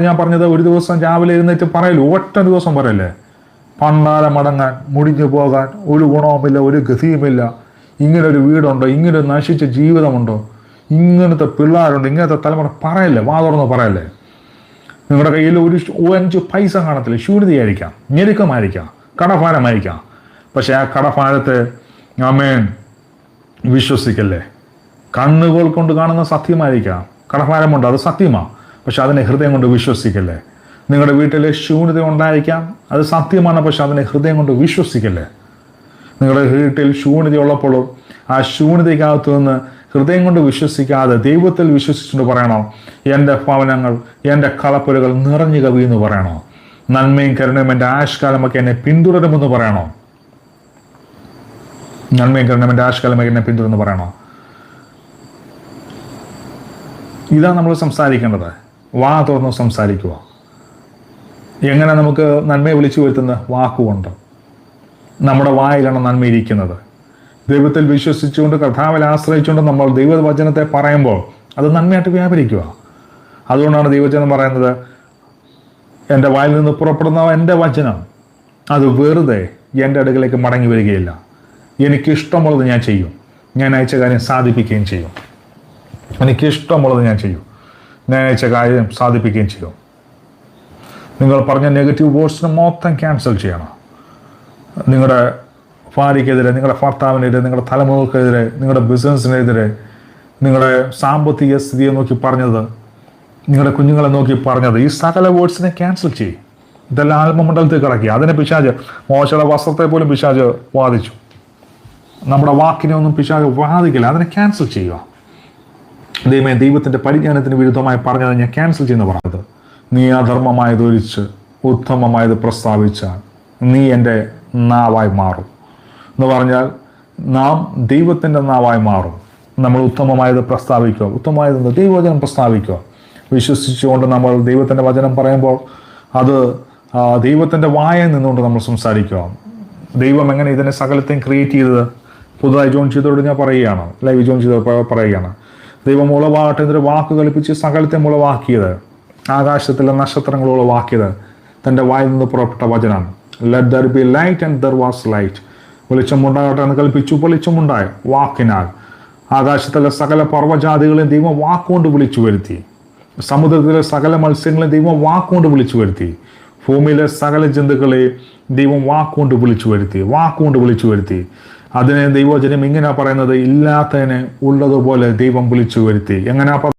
ഞാൻ പറഞ്ഞത് ഒരു ദിവസം രാവിലെ എഴുന്നേറ്റ് പറയല്ലോ? ഒറ്റ ദിവസം പറയല്ലേ? പണ്ടാല മടങ്ങാൻ മുടിഞ്ഞു പോകാൻ ഒരു ഗുണവുമില്ല ഒരു ഗതിയുമില്ല. ഇങ്ങനെ ഒരു വീടുണ്ടോ? ഇങ്ങനെ നശിച്ച ജീവിതമുണ്ടോ? ഇങ്ങനത്തെ പിള്ളേരുണ്ട് ഇങ്ങനത്തെ തലമുറ പറയല്ലേ? വാ തുറന്ന് പറയല്ലേ? നിങ്ങളുടെ കയ്യിൽ ഒരു അഞ്ച് പൈസ കാണത്തില്ല. ശൂന്യതയായിരിക്കാം ഞെരുക്കമായിരിക്കാം കടഭാരമായിരിക്കാം. പക്ഷെ ആ കടഭാരത്തെ അമേൻ വിശ്വസിക്കല്ലേ? കണ്ണുകൾ കൊണ്ട് കാണുന്ന സത്യമായിരിക്കാം. കടഭാരമുണ്ട് അത് സത്യമാണ് പക്ഷെ അതിനെ ഹൃദയം കൊണ്ട് വിശ്വസിക്കല്ലേ? നിങ്ങളുടെ വീട്ടിൽ ശൂന്യത ഉണ്ടായിരിക്കാം. അത് സത്യമാണ് പക്ഷെ അതിനെ ഹൃദയം കൊണ്ട് വിശ്വസിക്കല്ലേ? നിങ്ങളുടെ വീട്ടിൽ ശൂന്യത ഉള്ളപ്പോൾ ആ ശൂന്യതയ്ക്കകത്തു നിന്ന് ഹൃദയം കൊണ്ട് വിശ്വസിക്കാതെ ദൈവത്തിൽ വിശ്വസിച്ചുകൊണ്ട് പറയണോ? എന്റെ ഭവനങ്ങൾ എന്റെ കളപ്പുരകൾ നിറഞ്ഞു കവി എന്ന് പറയണോ? നന്മയും കരുണയും എന്റെ ആഷ്കാലമൊക്കെ എന്നെ പിന്തുടരുമെന്ന് പറയണോ? നന്മയും കരുണയും എന്റെ ആഷ്കാലമൊക്കെ എന്നെ പിന്തുടരുമെന്ന് പറയണോ? ഇതാണ് നമ്മൾ സംസാരിക്കേണ്ടത്. വാ തുറന്ന് സംസാരിക്കുക. എങ്ങനെ നമുക്ക് നന്മയെ വിളിച്ചു വരുത്തുന്ന വാക്കുകൊണ്ട്. നമ്മുടെ വായിലാണ് നന്മ ഇരിക്കുന്നത്. ദൈവത്തിൽ വിശ്വസിച്ചുകൊണ്ട് കർത്താവിൽ ആശ്രയിച്ചുകൊണ്ട് നമ്മൾ ദൈവവചനത്തെ പറയുമ്പോൾ അത് നന്മയായിട്ട് വ്യാപരിക്കുക. അതുകൊണ്ടാണ് ദൈവവചനം പറയുന്നത് എന്റെ വായിൽ നിന്ന് പുറപ്പെടുന്ന എന്റെ വചനം അത് വെറുതെ എന്റെ അടുക്കലേക്ക് മടങ്ങി വരികയില്ല. എനിക്കിഷ്ടമുള്ളത് ഞാൻ ചെയ്യും. ഞാൻ അയച്ച കാര്യം സാധിപ്പിക്കുകയും ചെയ്യും. എനിക്കിഷ്ടമുള്ളത് ഞാൻ ചെയ്യും. അയച്ച കാര്യം സാധിപ്പിക്കുകയും ചെയ്യും നിങ്ങൾ പറഞ്ഞ നെഗറ്റീവ് വേർഡ്സിനെ മൊത്തം ക്യാൻസൽ ചെയ്യണം. നിങ്ങളുടെ ഭാര്യയ്ക്കെതിരെ നിങ്ങളുടെ ഭർത്താവിനെതിരെ നിങ്ങളുടെ തലമുറക്കെതിരെ നിങ്ങളുടെ ബിസിനസ്സിനെതിരെ നിങ്ങളുടെ സാമ്പത്തിക സ്ഥിതിയെ നോക്കി പറഞ്ഞത് നിങ്ങളുടെ കുഞ്ഞുങ്ങളെ നോക്കി പറഞ്ഞത് ഈ സകല വേർഡ്സിനെ ക്യാൻസൽ ചെയ്യും. ഇതെല്ലാം ആത്മമണ്ഡലത്തിൽ കിടക്കി അതിനെ പിശാജ് മോശയുടെ വസ്ത്രത്തെ പോലും പിശാജ് വാദിച്ചു. നമ്മുടെ വാക്കിനെ ഒന്നും പിശാജ് വാദിക്കില്ല. അതിനെ ക്യാൻസൽ ചെയ്യുക. ദൈവമേ ദൈവത്തിന്റെ പരിജ്ഞാനത്തിന് വിരുദ്ധമായി പറഞ്ഞത് ഞാൻ ക്യാൻസൽ ചെയ്യുന്ന പറഞ്ഞത്. നീ അധർമ്മമായത് ഒരിച്ച് ഉത്തമമായത് പ്രസ്താവിച്ചാൽ നീ എന്റെ നാവായി മാറും. എന്ന് പറഞ്ഞാൽ നാം ദൈവത്തിന്റെ നാവായി മാറും. നമ്മൾ ഉത്തമമായത് പ്രസ്താവിക്കുക. ഉത്തമമായത്? ദൈവവചനം പ്രസ്താവിക്കുക. വിശ്വസിച്ചുകൊണ്ട് നമ്മൾ ദൈവത്തിന്റെ വചനം പറയുമ്പോൾ അത് ദൈവത്തിന്റെ വായ നിന്നുകൊണ്ട് നമ്മൾ സംസാരിക്കുക. ദൈവം എങ്ങനെ ഇതിനെ സകലത്തെയും ക്രിയേറ്റ് ചെയ്തത്? പുതുതായി ജോൺ ചെയ്തോട് ഞാൻ പറയുകയാണ്. ലൈവ് ജോൺ ചെയ്തോട് പറയുകയാണ്. ദൈവം ഉളവാകട്ടെ എന്നൊരു വാക്ക് കൽപ്പിച്ച് സകലത്തെ ഉളവാക്കിയത് ആകാശത്തിലെ നക്ഷത്രങ്ങൾ ഉളവാക്കിയത് തന്റെ വായിൽ നിന്ന് പുറപ്പെട്ട വചനം. Let there be light and there was light വെളിച്ചമുണ്ടാകട്ടെ എന്ന് കൽപ്പിച്ചു വെളിച്ചമുണ്ടായി വാക്കിനാൽ. ആകാശത്തിലെ സകല പർവജാതികളെയും ദൈവം വാക്കുകൊണ്ട് വിളിച്ചു വരുത്തി. സമുദ്രത്തിലെ സകല മത്സ്യങ്ങളെ ദൈവം വാക്കുകൊണ്ട് വിളിച്ചു വരുത്തി. ഭൂമിയിലെ സകല ജന്തുക്കളെ ദൈവം വാക്കുകൊണ്ട് വിളിച്ചു വരുത്തി വാക്കുകൊണ്ട് വിളിച്ചു വരുത്തി. അതിനെ ദൈവജനം ഇങ്ങനെ പറയുന്നത് ഇല്ലാത്തതിനെ ഉള്ളതുപോലെ ദൈവം വിളിച്ചു വരുത്തി. എങ്ങനെയാ